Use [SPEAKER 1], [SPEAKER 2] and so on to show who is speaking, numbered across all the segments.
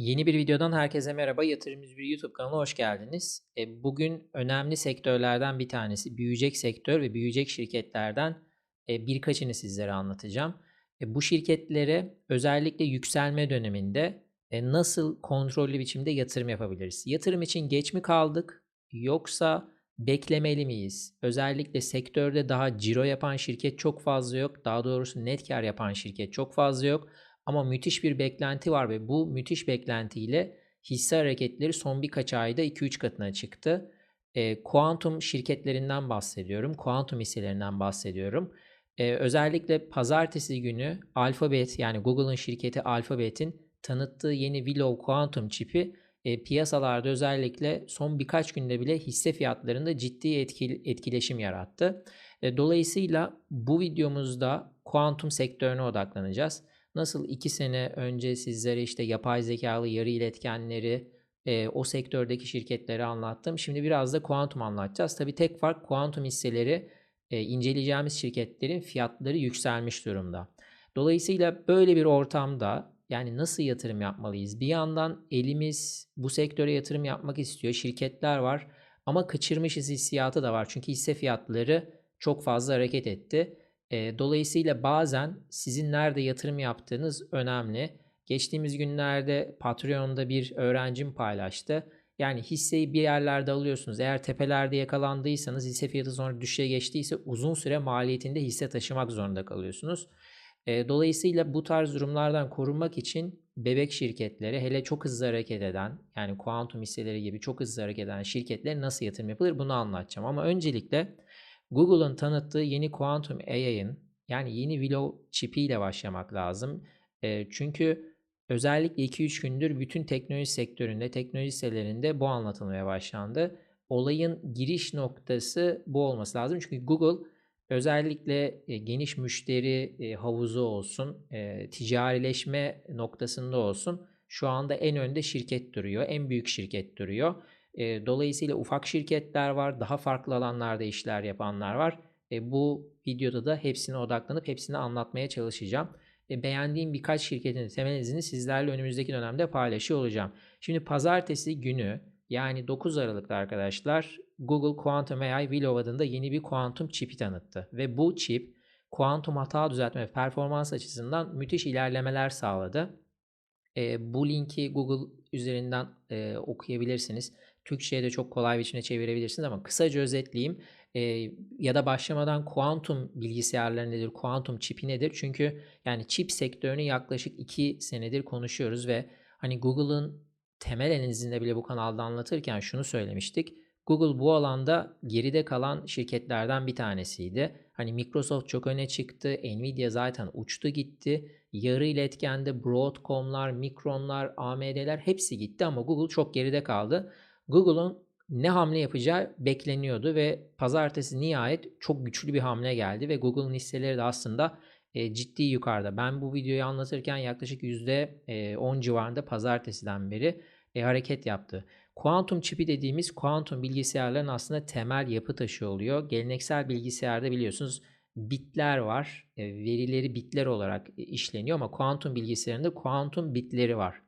[SPEAKER 1] Yeni bir videodan herkese merhaba. Yatırım bir YouTube kanalına hoş geldiniz. E, bugün önemli sektörlerden bir tanesi, büyüyecek sektör ve büyüyecek şirketlerden e, birkaçını sizlere anlatacağım. E, bu şirketlere özellikle yükselme döneminde nasıl kontrollü biçimde yatırım yapabiliriz? Yatırım için geç mi kaldık yoksa beklemeli miyiz? Özellikle sektörde daha ciro yapan şirket çok fazla yok. Daha doğrusu net kar yapan şirket çok fazla yok. Ama müthiş bir beklenti var ve bu müthiş beklentiyle hisse hareketleri son birkaç ayda 2-3 katına çıktı. E, kuantum şirketlerinden bahsediyorum. Kuantum hisselerinden bahsediyorum. E, özellikle pazartesi günü Alphabet yani Google'ın şirketi Alphabet'in tanıttığı yeni Willow Quantum çipi e, piyasalarda özellikle son birkaç günde bile hisse fiyatlarında ciddi etkili, etkileşim yarattı. E, dolayısıyla bu videomuzda kuantum sektörüne odaklanacağız. Nasıl iki sene önce sizlere işte yapay zekalı yarı iletkenleri, e, o sektördeki şirketleri anlattım. Şimdi biraz da kuantum anlatacağız. Tabii tek fark kuantum hisseleri e, inceleyeceğimiz şirketlerin fiyatları yükselmiş durumda. Dolayısıyla böyle bir ortamda yani nasıl yatırım yapmalıyız? Bir yandan elimiz bu sektöre yatırım yapmak istiyor. Şirketler var ama kaçırmışız hissiyatı da var. Çünkü hisse fiyatları çok fazla hareket etti. Dolayısıyla bazen sizin nerede yatırım yaptığınız önemli. Geçtiğimiz günlerde Patreon'da bir öğrencim paylaştı. Yani hisseyi bir yerlerde alıyorsunuz. Eğer tepelerde yakalandıysanız hisse fiyatı sonra düşüşe geçtiyse uzun süre maliyetinde hisse taşımak zorunda kalıyorsunuz. Dolayısıyla bu tarz durumlardan korunmak için bebek şirketleri hele çok hızlı hareket eden yani kuantum hisseleri gibi çok hızlı hareket eden şirketlere nasıl yatırım yapılır bunu anlatacağım. Ama öncelikle Google'ın tanıttığı yeni Quantum AI'ın yani yeni Willow çipiyle başlamak lazım. E, çünkü özellikle 2-3 gündür bütün teknoloji sektöründe, teknoloji sitelerinde bu anlatılmaya başlandı. Olayın giriş noktası bu olması lazım. Çünkü Google özellikle e, geniş müşteri e, havuzu olsun, e, ticarileşme noktasında olsun şu anda en önde şirket duruyor, en büyük şirket duruyor. E, dolayısıyla ufak şirketler var, daha farklı alanlarda işler yapanlar var. E, bu videoda da hepsine odaklanıp hepsini anlatmaya çalışacağım. E, beğendiğim birkaç şirketin temel izini sizlerle önümüzdeki dönemde paylaşıyor olacağım. Şimdi pazartesi günü yani 9 Aralık'ta arkadaşlar Google Quantum AI Willow adında yeni bir kuantum çipi tanıttı. Ve bu çip kuantum hata düzeltme ve performans açısından müthiş ilerlemeler sağladı. E, bu linki Google üzerinden e, okuyabilirsiniz. Türkçe'ye de çok kolay biçimde çevirebilirsiniz ama kısaca özetleyeyim. E, ya da başlamadan kuantum bilgisayarları nedir, kuantum çipi nedir? Çünkü yani çip sektörünü yaklaşık 2 senedir konuşuyoruz ve hani Google'ın temel analizinde bile bu kanalda anlatırken şunu söylemiştik. Google bu alanda geride kalan şirketlerden bir tanesiydi. Hani Microsoft çok öne çıktı. Nvidia zaten uçtu gitti. Yarı iletkende Broadcom'lar, Micron'lar, AMD'ler hepsi gitti ama Google çok geride kaldı. Google'un ne hamle yapacağı bekleniyordu ve pazartesi nihayet çok güçlü bir hamle geldi ve Google'ın hisseleri de aslında e, ciddi yukarıda. Ben bu videoyu anlatırken yaklaşık %10 e, civarında pazartesiden beri e, hareket yaptı. Kuantum çipi dediğimiz kuantum bilgisayarların aslında temel yapı taşı oluyor. Geleneksel bilgisayarda biliyorsunuz bitler var. E, verileri bitler olarak e, işleniyor ama kuantum bilgisayarında kuantum bitleri var.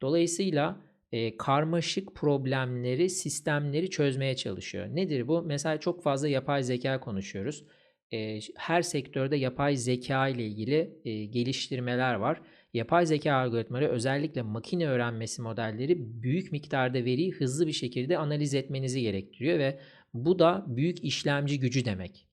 [SPEAKER 1] Dolayısıyla e, karmaşık problemleri, sistemleri çözmeye çalışıyor. Nedir bu? Mesela çok fazla yapay zeka konuşuyoruz. E, her sektörde yapay zeka ile ilgili e, geliştirmeler var. Yapay zeka algoritmaları özellikle makine öğrenmesi modelleri büyük miktarda veriyi hızlı bir şekilde analiz etmenizi gerektiriyor ve bu da büyük işlemci gücü demek.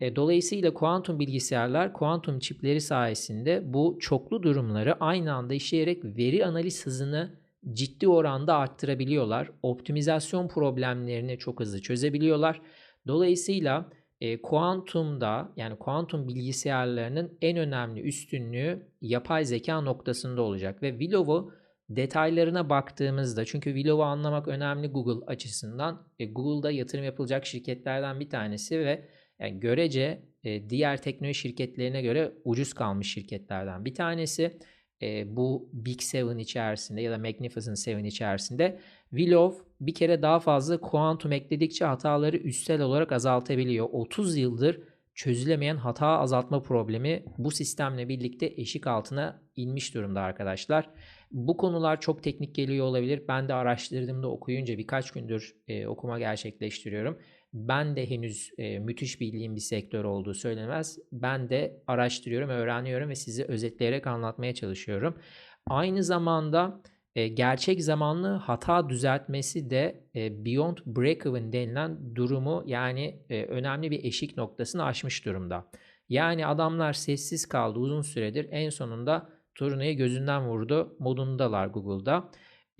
[SPEAKER 1] E, dolayısıyla kuantum bilgisayarlar kuantum çipleri sayesinde bu çoklu durumları aynı anda işleyerek veri analiz hızını ciddi oranda arttırabiliyorlar. Optimizasyon problemlerini çok hızlı çözebiliyorlar. Dolayısıyla e, kuantumda yani kuantum bilgisayarlarının en önemli üstünlüğü yapay zeka noktasında olacak ve Willow'u detaylarına baktığımızda çünkü Willow'u anlamak önemli Google açısından. E, Google'da yatırım yapılacak şirketlerden bir tanesi ve yani görece e, diğer teknoloji şirketlerine göre ucuz kalmış şirketlerden bir tanesi e, bu Big Seven içerisinde ya da Magnificent Seven içerisinde Willow bir kere daha fazla kuantum ekledikçe hataları üstel olarak azaltabiliyor. 30 yıldır çözülemeyen hata azaltma problemi bu sistemle birlikte eşik altına inmiş durumda arkadaşlar. Bu konular çok teknik geliyor olabilir. Ben de araştırdığımda okuyunca birkaç gündür e, okuma gerçekleştiriyorum. Ben de henüz e, müthiş bildiğim bir sektör olduğu söylemez. Ben de araştırıyorum, öğreniyorum ve size özetleyerek anlatmaya çalışıyorum. Aynı zamanda e, gerçek zamanlı hata düzeltmesi de e, beyond break-even denilen durumu yani e, önemli bir eşik noktasını aşmış durumda. Yani adamlar sessiz kaldı uzun süredir en sonunda turnayı gözünden vurdu modundalar Google'da.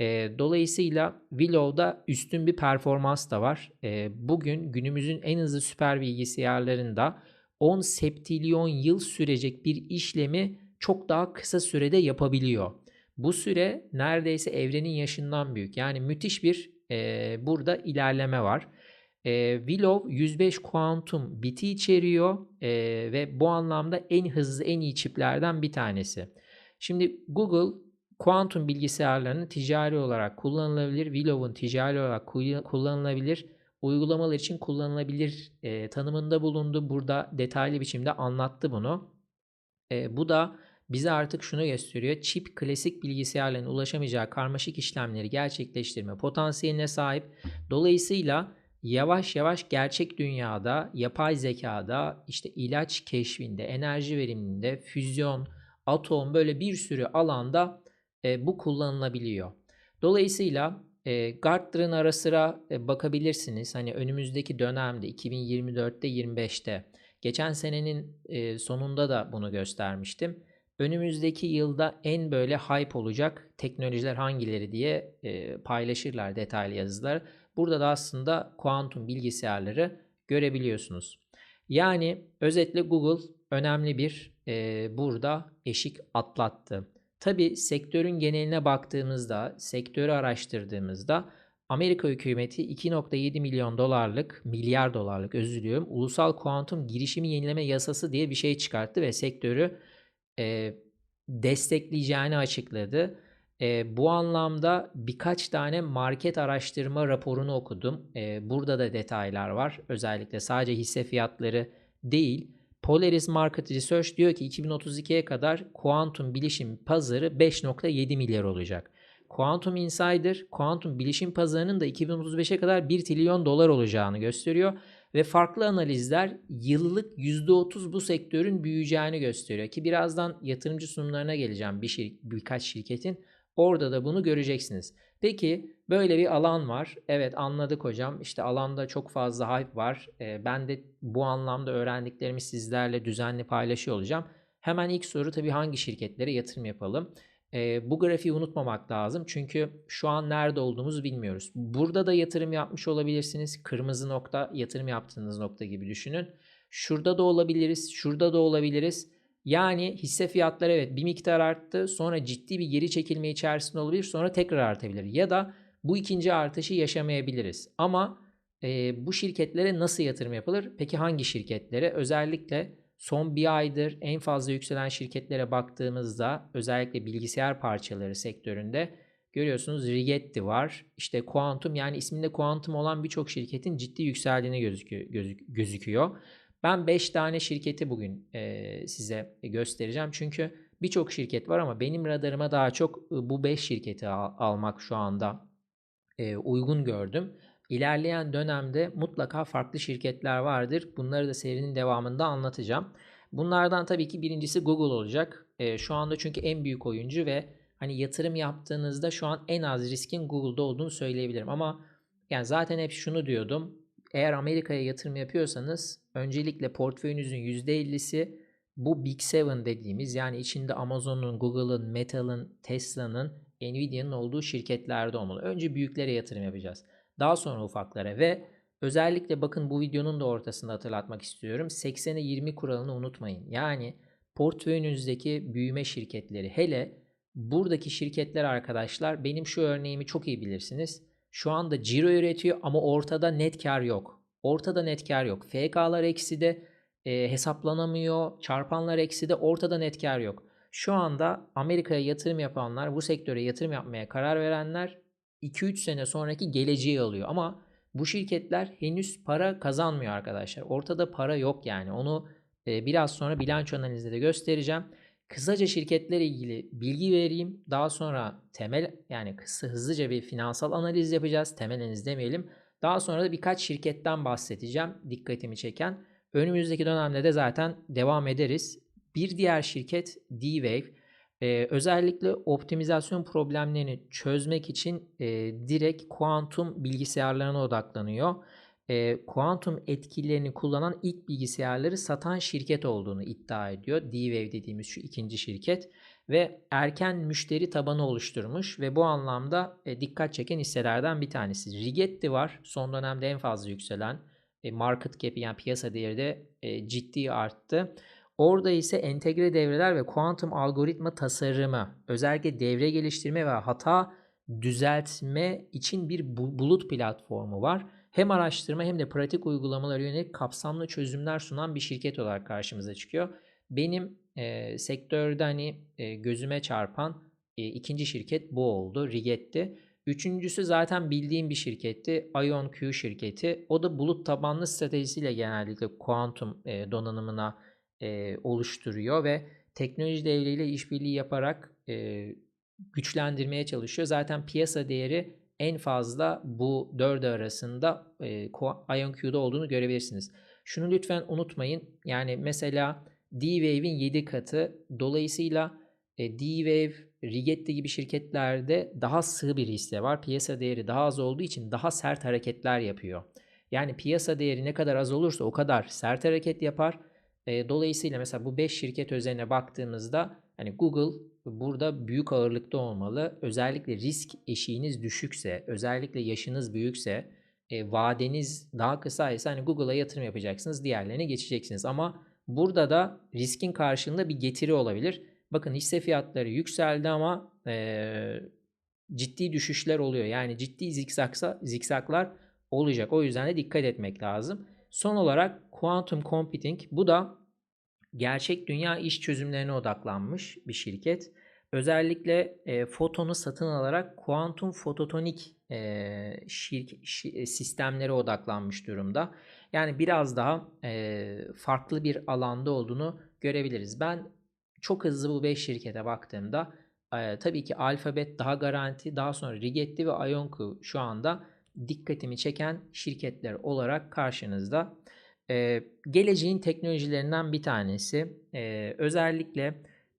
[SPEAKER 1] E, dolayısıyla Willow'da üstün bir performans da var. E, bugün günümüzün en hızlı süper bilgisayarlarında 10 septilyon yıl sürecek bir işlemi çok daha kısa sürede yapabiliyor. Bu süre neredeyse evrenin yaşından büyük. Yani müthiş bir e, burada ilerleme var. E, Willow 105 kuantum biti içeriyor e, ve bu anlamda en hızlı en iyi çiplerden bir tanesi. Şimdi Google kuantum bilgisayarlarını ticari olarak kullanılabilir, Willow'un ticari olarak kullanılabilir, uygulamalar için kullanılabilir e, tanımında bulundu. Burada detaylı biçimde anlattı bunu. E, bu da bize artık şunu gösteriyor. Çip klasik bilgisayarların ulaşamayacağı karmaşık işlemleri gerçekleştirme potansiyeline sahip. Dolayısıyla yavaş yavaş gerçek dünyada, yapay zekada, işte ilaç keşfinde, enerji veriminde, füzyon, atom böyle bir sürü alanda e, bu kullanılabiliyor. Dolayısıyla e, Gartner'ın ara sıra e, bakabilirsiniz. Hani önümüzdeki dönemde 2024'te 25'te geçen senenin e, sonunda da bunu göstermiştim önümüzdeki yılda en böyle hype olacak teknolojiler hangileri diye e, paylaşırlar detaylı yazılar. Burada da aslında kuantum bilgisayarları görebiliyorsunuz. Yani özetle Google önemli bir e, burada eşik atlattı. Tabi sektörün geneline baktığımızda, sektörü araştırdığımızda Amerika hükümeti 2.7 milyon dolarlık, milyar dolarlık özür diliyorum, ulusal kuantum girişimi yenileme yasası diye bir şey çıkarttı ve sektörü e, destekleyeceğini açıkladı. E, bu anlamda birkaç tane market araştırma raporunu okudum. E, burada da detaylar var. Özellikle sadece hisse fiyatları değil. Polaris Market Research diyor ki 2032'ye kadar kuantum bilişim pazarı 5.7 milyar olacak. Quantum Insider, kuantum bilişim pazarının da 2035'e kadar 1 trilyon dolar olacağını gösteriyor. Ve farklı analizler yıllık %30 bu sektörün büyüyeceğini gösteriyor ki birazdan yatırımcı sunumlarına geleceğim bir şir birkaç şirketin. Orada da bunu göreceksiniz. Peki böyle bir alan var. Evet anladık hocam. İşte alanda çok fazla hype var. Ee, ben de bu anlamda öğrendiklerimi sizlerle düzenli paylaşıyor olacağım. Hemen ilk soru tabii hangi şirketlere yatırım yapalım? E, bu grafiği unutmamak lazım. Çünkü şu an nerede olduğumuzu bilmiyoruz. Burada da yatırım yapmış olabilirsiniz. Kırmızı nokta yatırım yaptığınız nokta gibi düşünün. Şurada da olabiliriz. Şurada da olabiliriz. Yani hisse fiyatları evet bir miktar arttı. Sonra ciddi bir geri çekilme içerisinde olabilir. Sonra tekrar artabilir. Ya da bu ikinci artışı yaşamayabiliriz. Ama e, bu şirketlere nasıl yatırım yapılır? Peki hangi şirketlere? Özellikle Son bir aydır en fazla yükselen şirketlere baktığımızda özellikle bilgisayar parçaları sektöründe görüyorsunuz Rigetti var. İşte Quantum yani isminde Quantum olan birçok şirketin ciddi yükseldiğini gözüküyor. Gözük, gözüküyor. Ben 5 tane şirketi bugün e, size göstereceğim. Çünkü birçok şirket var ama benim radarıma daha çok bu 5 şirketi al, almak şu anda e, uygun gördüm. İlerleyen dönemde mutlaka farklı şirketler vardır. Bunları da serinin devamında anlatacağım. Bunlardan tabii ki birincisi Google olacak. E, şu anda çünkü en büyük oyuncu ve hani yatırım yaptığınızda şu an en az riskin Google'da olduğunu söyleyebilirim. Ama yani zaten hep şunu diyordum. Eğer Amerika'ya yatırım yapıyorsanız öncelikle portföyünüzün %50'si bu Big Seven dediğimiz yani içinde Amazon'un, Google'ın, Metal'ın, Tesla'nın, Nvidia'nın olduğu şirketlerde olmalı. Önce büyüklere yatırım yapacağız. Daha sonra ufaklara ve özellikle bakın bu videonun da ortasında hatırlatmak istiyorum. 80'e 20 kuralını unutmayın. Yani portföyünüzdeki büyüme şirketleri hele buradaki şirketler arkadaşlar benim şu örneğimi çok iyi bilirsiniz. Şu anda ciro üretiyor ama ortada net kar yok. Ortada net kar yok. FK'lar eksi de e, hesaplanamıyor. Çarpanlar eksi de ortada net kar yok. Şu anda Amerika'ya yatırım yapanlar, bu sektöre yatırım yapmaya karar verenler 2-3 sene sonraki geleceği alıyor. Ama Bu şirketler henüz para kazanmıyor arkadaşlar. Ortada para yok yani. Onu e, biraz sonra bilanço analizinde de göstereceğim. Kısaca şirketlerle ilgili bilgi vereyim. Daha sonra temel yani kısa hızlıca bir finansal analiz yapacağız. Temel analiz demeyelim. Daha sonra da birkaç şirketten bahsedeceğim. Dikkatimi çeken. Önümüzdeki dönemde de zaten devam ederiz. Bir diğer şirket D-Wave. Ee, özellikle optimizasyon problemlerini çözmek için e, direkt kuantum bilgisayarlarına odaklanıyor. E, kuantum etkilerini kullanan ilk bilgisayarları satan şirket olduğunu iddia ediyor. D-Wave dediğimiz şu ikinci şirket ve erken müşteri tabanı oluşturmuş ve bu anlamda e, dikkat çeken hisselerden bir tanesi. Rigetti var. Son dönemde en fazla yükselen e, market cap yani piyasa değeri de e, ciddi arttı. Orada ise entegre devreler ve kuantum algoritma tasarımı, özellikle devre geliştirme ve hata düzeltme için bir bulut platformu var. Hem araştırma hem de pratik uygulamalara yönelik kapsamlı çözümler sunan bir şirket olarak karşımıza çıkıyor. Benim e, sektörde hani e, gözüme çarpan e, ikinci şirket bu oldu. Riget'ti. Üçüncüsü zaten bildiğim bir şirketti. IonQ şirketi. O da bulut tabanlı stratejisiyle genellikle kuantum e, donanımına e, oluşturuyor ve teknoloji devleriyle işbirliği yaparak e, güçlendirmeye çalışıyor. Zaten piyasa değeri en fazla bu dördü arasında e, IonQ'da olduğunu görebilirsiniz. Şunu lütfen unutmayın. Yani mesela D-Wave'in 7 katı. Dolayısıyla e, D-Wave, Rigetti gibi şirketlerde daha sığ bir hisse var. Piyasa değeri daha az olduğu için daha sert hareketler yapıyor. Yani piyasa değeri ne kadar az olursa o kadar sert hareket yapar. E, dolayısıyla mesela bu 5 şirket özeline baktığımızda hani Google burada büyük ağırlıkta olmalı. Özellikle risk eşiğiniz düşükse, özellikle yaşınız büyükse, e, vadeniz daha kısa ise hani Google'a yatırım yapacaksınız, diğerlerine geçeceksiniz. Ama burada da riskin karşılığında bir getiri olabilir. Bakın hisse fiyatları yükseldi ama e, ciddi düşüşler oluyor. Yani ciddi zikzaksa, zikzaklar olacak. O yüzden de dikkat etmek lazım. Son olarak Quantum Computing bu da gerçek dünya iş çözümlerine odaklanmış bir şirket. Özellikle e, fotonu satın alarak kuantum fototonik e, şirk, şi, sistemlere odaklanmış durumda. Yani biraz daha e, farklı bir alanda olduğunu görebiliriz. Ben çok hızlı bu 5 şirkete baktığımda e, tabii ki Alphabet daha garanti, daha sonra Rigetti ve Ionku şu anda dikkatimi çeken şirketler olarak karşınızda. E, geleceğin teknolojilerinden bir tanesi. E, özellikle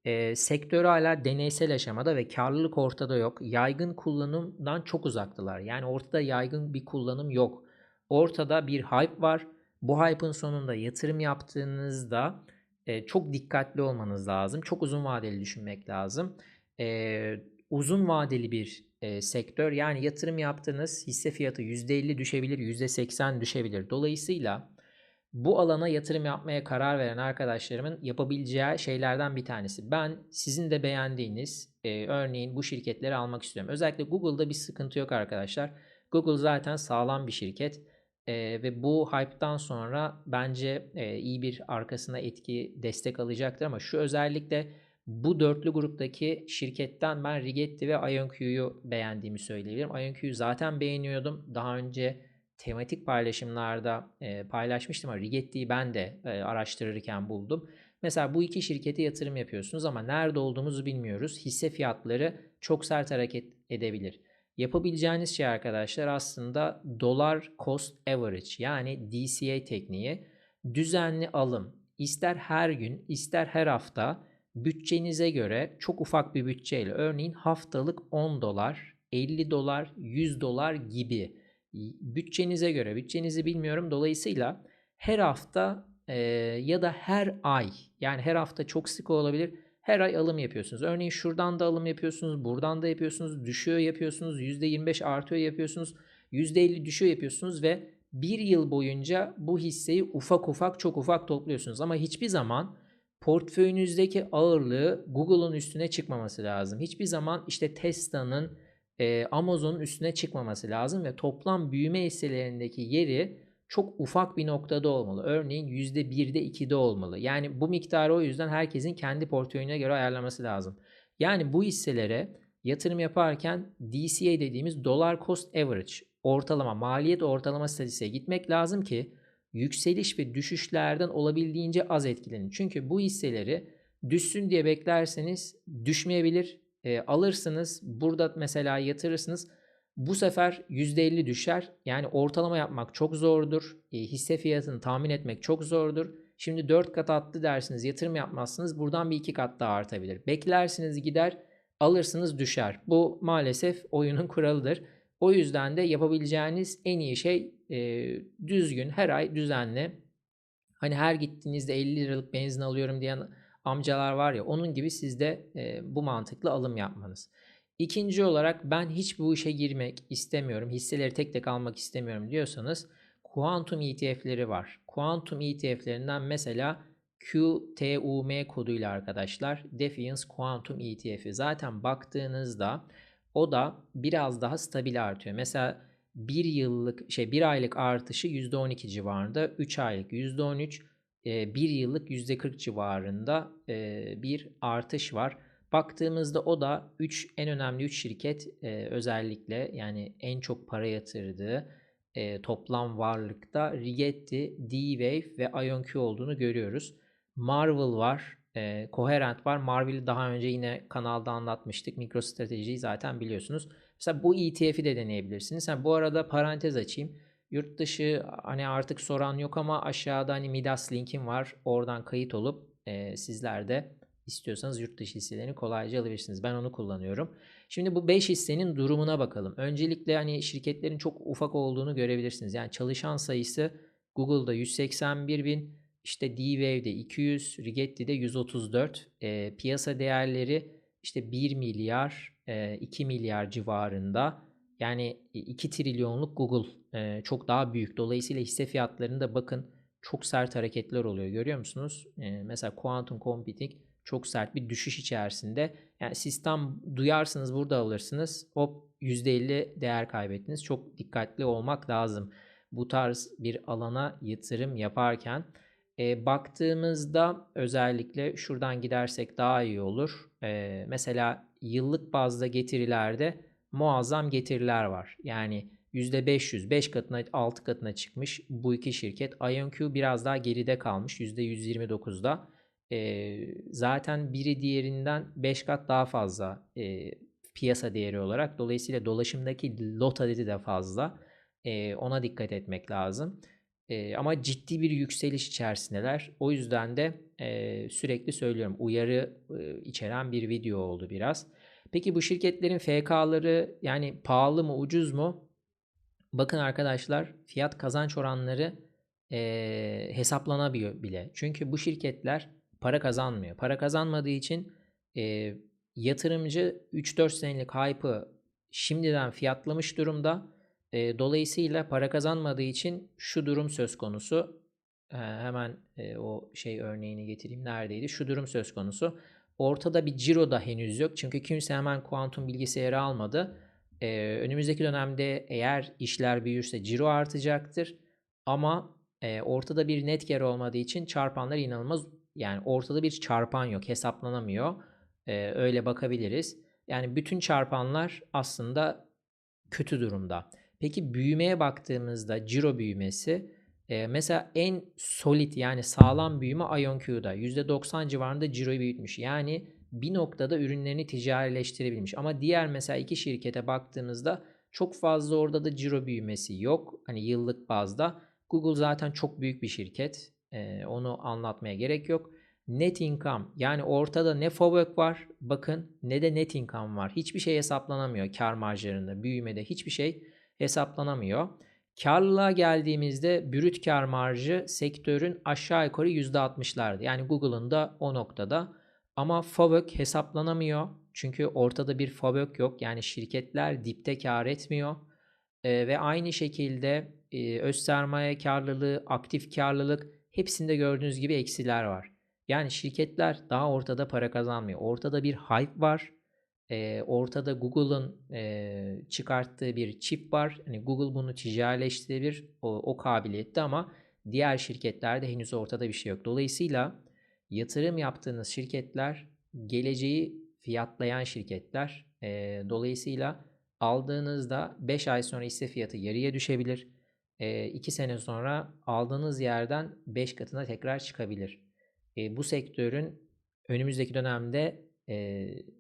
[SPEAKER 1] e, sektör hala deneysel aşamada ve karlılık ortada yok. Yaygın kullanımdan çok uzaktılar. Yani ortada yaygın bir kullanım yok. Ortada bir hype var. Bu hype'ın sonunda yatırım yaptığınızda e, çok dikkatli olmanız lazım. Çok uzun vadeli düşünmek lazım. E, uzun vadeli bir e, sektör. Yani yatırım yaptığınız hisse fiyatı %50 düşebilir, %80 düşebilir. Dolayısıyla bu alana yatırım yapmaya karar veren arkadaşlarımın yapabileceği şeylerden bir tanesi. Ben sizin de beğendiğiniz e, örneğin bu şirketleri almak istiyorum. Özellikle Google'da bir sıkıntı yok arkadaşlar. Google zaten sağlam bir şirket e, ve bu hype'dan sonra bence e, iyi bir arkasına etki destek alacaktır ama şu özellikle bu dörtlü gruptaki şirketten ben Rigetti ve IonQ'yu beğendiğimi söyleyebilirim. IonQ'yu zaten beğeniyordum. Daha önce tematik paylaşımlarda e, paylaşmıştım ama Rigetti'yi ben de e, araştırırken buldum. Mesela bu iki şirkete yatırım yapıyorsunuz ama nerede olduğumuzu bilmiyoruz. Hisse fiyatları çok sert hareket edebilir. Yapabileceğiniz şey arkadaşlar aslında dolar cost average yani DCA tekniği. Düzenli alım. İster her gün ister her hafta bütçenize göre çok ufak bir bütçeyle örneğin haftalık 10 dolar, 50 dolar, 100 dolar gibi bütçenize göre, bütçenizi bilmiyorum. Dolayısıyla her hafta e, ya da her ay yani her hafta çok sık olabilir. Her ay alım yapıyorsunuz. Örneğin şuradan da alım yapıyorsunuz, buradan da yapıyorsunuz, düşüyor yapıyorsunuz, %25 artıyor yapıyorsunuz, %50 düşüyor yapıyorsunuz ve bir yıl boyunca bu hisseyi ufak ufak çok ufak topluyorsunuz. Ama hiçbir zaman portföyünüzdeki ağırlığı Google'un üstüne çıkmaması lazım. Hiçbir zaman işte Tesla'nın e, Amazon'un üstüne çıkmaması lazım ve toplam büyüme hisselerindeki yeri çok ufak bir noktada olmalı. Örneğin %1'de 2'de olmalı. Yani bu miktarı o yüzden herkesin kendi portföyüne göre ayarlaması lazım. Yani bu hisselere yatırım yaparken DCA dediğimiz Dollar Cost Average ortalama maliyet ortalama statistiğe gitmek lazım ki yükseliş ve düşüşlerden olabildiğince az etkilenin. Çünkü bu hisseleri düşsün diye beklerseniz düşmeyebilir. E, alırsınız burada mesela yatırırsınız bu sefer %50 düşer. Yani ortalama yapmak çok zordur. E, hisse fiyatını tahmin etmek çok zordur. Şimdi 4 kat attı dersiniz yatırım yapmazsınız. Buradan bir 2 kat daha artabilir. Beklersiniz gider alırsınız düşer. Bu maalesef oyunun kuralıdır. O yüzden de yapabileceğiniz en iyi şey e, düzgün her ay düzenli. Hani her gittiğinizde 50 liralık benzin alıyorum diyen amcalar var ya onun gibi siz de e, bu mantıklı alım yapmanız. İkinci olarak ben hiç bu işe girmek istemiyorum, hisseleri tek tek almak istemiyorum diyorsanız Quantum ETF'leri var. Quantum ETF'lerinden mesela QTUM koduyla arkadaşlar Defiance Quantum ETF'i zaten baktığınızda o da biraz daha stabil artıyor. Mesela bir yıllık şey bir aylık artışı %12 civarında, 3 aylık %13, bir yıllık %40 civarında bir artış var. Baktığımızda o da 3 en önemli 3 şirket özellikle yani en çok para yatırdığı toplam varlıkta Rigetti, D-Wave ve IonQ olduğunu görüyoruz. Marvel var, Coherent var. Marvel'i daha önce yine kanalda anlatmıştık. MicroStrategy'yi zaten biliyorsunuz. Mesela bu ETF'i de deneyebilirsiniz. Yani bu arada parantez açayım. Yurt dışı hani artık soran yok ama aşağıda hani Midas linkim var. Oradan kayıt olup e, sizler de istiyorsanız yurt dışı hisselerini kolayca alabilirsiniz. Ben onu kullanıyorum. Şimdi bu 5 hissenin durumuna bakalım. Öncelikle hani şirketlerin çok ufak olduğunu görebilirsiniz. Yani çalışan sayısı Google'da 181 bin, işte D-Wave'de 200, Rigetti'de 134. E, piyasa değerleri işte 1 milyar, e, 2 milyar civarında. Yani 2 trilyonluk Google e, çok daha büyük. Dolayısıyla hisse fiyatlarında bakın çok sert hareketler oluyor. Görüyor musunuz? E, mesela Quantum Computing çok sert bir düşüş içerisinde. Yani sistem duyarsınız burada alırsınız. Hop %50 değer kaybettiniz. Çok dikkatli olmak lazım. Bu tarz bir alana yatırım yaparken. E, baktığımızda özellikle şuradan gidersek daha iyi olur. E, mesela yıllık bazda getirilerde muazzam getiriler var. Yani %500, 5 katına 6 katına çıkmış bu iki şirket. IonQ biraz daha geride kalmış %129'da e, zaten biri diğerinden 5 kat daha fazla e, piyasa değeri olarak. Dolayısıyla dolaşımdaki lot adedi de fazla. E, ona dikkat etmek lazım. E, ama ciddi bir yükseliş içerisindeler. O yüzden de e, sürekli söylüyorum uyarı e, içeren bir video oldu biraz. Peki bu şirketlerin FK'ları yani pahalı mı ucuz mu? Bakın arkadaşlar fiyat kazanç oranları e, hesaplanabiliyor bile. Çünkü bu şirketler para kazanmıyor. Para kazanmadığı için e, yatırımcı 3-4 senelik hype'ı şimdiden fiyatlamış durumda. E, dolayısıyla para kazanmadığı için şu durum söz konusu. E, hemen e, o şey örneğini getireyim. Neredeydi? Şu durum söz konusu. Ortada bir ciro da henüz yok. Çünkü kimse hemen kuantum bilgisayarı almadı. E, önümüzdeki dönemde eğer işler büyürse ciro artacaktır. Ama e, ortada bir net kar olmadığı için çarpanlar inanılmaz yani ortada bir çarpan yok, hesaplanamıyor. Ee, öyle bakabiliriz. Yani bütün çarpanlar aslında kötü durumda. Peki büyümeye baktığımızda ciro büyümesi e, mesela en solid yani sağlam büyüme IonQ'da %90 civarında ciroyu büyütmüş. Yani bir noktada ürünlerini ticarileştirebilmiş. Ama diğer mesela iki şirkete baktığımızda çok fazla orada da ciro büyümesi yok. Hani yıllık bazda. Google zaten çok büyük bir şirket. E, onu anlatmaya gerek yok. Net income yani ortada ne FOBÖK var bakın ne de net income var. Hiçbir şey hesaplanamıyor kar marjlarında büyümede hiçbir şey hesaplanamıyor. Karlılığa geldiğimizde brüt kar marjı sektörün aşağı yukarı %60'lardı. Yani Google'ın da o noktada. Ama FOBÖK hesaplanamıyor. Çünkü ortada bir FOBÖK yok. Yani şirketler dipte kar etmiyor. Ee, ve aynı şekilde e, öz sermaye karlılığı, aktif karlılık Hepsinde gördüğünüz gibi eksiler var. Yani şirketler daha ortada para kazanmıyor. Ortada bir hype var. E, ortada Google'ın e, çıkarttığı bir çip var. Hani Google bunu ticarileştirebilir o, o kabiliyette ama diğer şirketlerde henüz ortada bir şey yok. Dolayısıyla yatırım yaptığınız şirketler geleceği fiyatlayan şirketler Eee, dolayısıyla aldığınızda 5 ay sonra hisse fiyatı yarıya düşebilir. Eee, 2 sene sonra aldığınız yerden 5 katına tekrar çıkabilir. Eee, bu sektörün önümüzdeki dönemde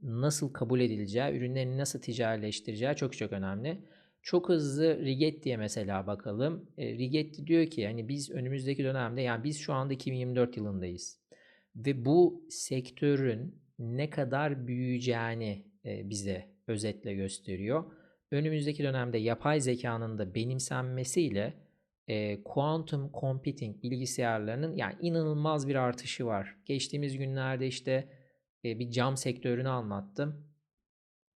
[SPEAKER 1] nasıl kabul edileceği, ürünlerini nasıl ticarileştireceği çok çok önemli. Çok hızlı Rigetti'ye mesela bakalım. E, Rigetti diyor ki hani biz önümüzdeki dönemde yani biz şu anda 2024 yılındayız. Ve bu sektörün ne kadar büyüyeceğini bize özetle gösteriyor. Önümüzdeki dönemde yapay zekanın da benimsenmesiyle e, quantum computing bilgisayarlarının yani inanılmaz bir artışı var. Geçtiğimiz günlerde işte bir cam sektörünü anlattım.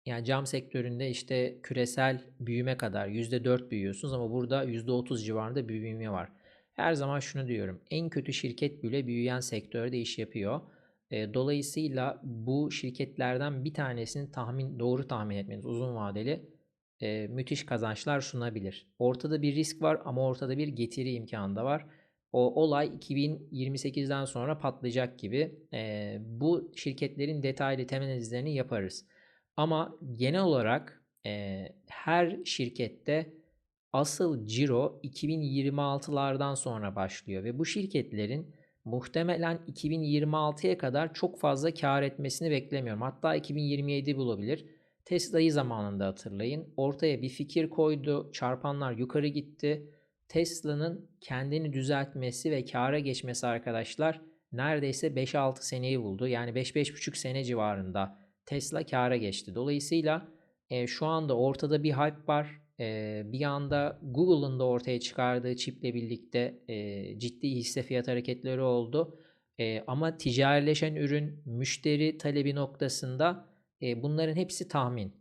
[SPEAKER 1] Yani cam sektöründe işte küresel büyüme kadar %4 büyüyorsunuz ama burada %30 civarında büyüme var. Her zaman şunu diyorum. En kötü şirket bile büyüyen sektörde iş yapıyor. Dolayısıyla bu şirketlerden bir tanesini tahmin doğru tahmin etmeniz uzun vadeli müthiş kazançlar sunabilir. Ortada bir risk var ama ortada bir getiri imkanı da var. O olay 2028'den sonra patlayacak gibi. E, bu şirketlerin detaylı temel analizlerini yaparız. Ama genel olarak e, her şirkette asıl ciro 2026'lardan sonra başlıyor ve bu şirketlerin muhtemelen 2026'ya kadar çok fazla kar etmesini beklemiyorum. Hatta 2027 bulabilir. Tesla'yı zamanında hatırlayın. Ortaya bir fikir koydu, çarpanlar yukarı gitti. Tesla'nın kendini düzeltmesi ve kâra geçmesi arkadaşlar neredeyse 5-6 seneyi buldu. Yani 5-5,5 sene civarında Tesla kâra geçti. Dolayısıyla e, şu anda ortada bir hype var. E, bir anda Google'ın da ortaya çıkardığı çiple birlikte e, ciddi hisse fiyat hareketleri oldu. E, ama ticarileşen ürün müşteri talebi noktasında e, bunların hepsi tahmin.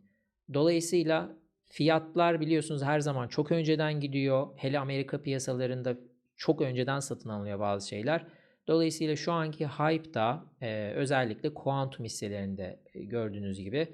[SPEAKER 1] Dolayısıyla fiyatlar biliyorsunuz her zaman çok önceden gidiyor. Hele Amerika piyasalarında çok önceden satın alınıyor bazı şeyler. Dolayısıyla şu anki hype da e, özellikle kuantum hisselerinde e, gördüğünüz gibi.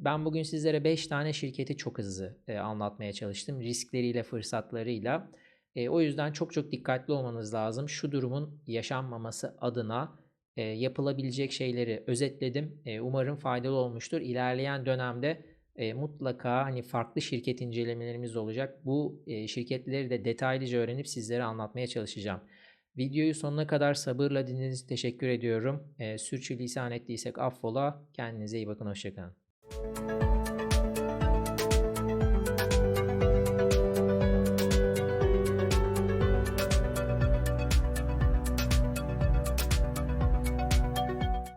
[SPEAKER 1] Ben bugün sizlere 5 tane şirketi çok hızlı e, anlatmaya çalıştım. Riskleriyle, fırsatlarıyla. E, o yüzden çok çok dikkatli olmanız lazım. Şu durumun yaşanmaması adına e, yapılabilecek şeyleri özetledim. E, umarım faydalı olmuştur. İlerleyen dönemde e, mutlaka hani farklı şirket incelemelerimiz olacak. Bu e, şirketleri de detaylıca öğrenip sizlere anlatmaya çalışacağım. Videoyu sonuna kadar sabırla dinlediğiniz teşekkür ediyorum. E, sürçülisan ettiysek affola. Kendinize iyi bakın. Hoşçakalın.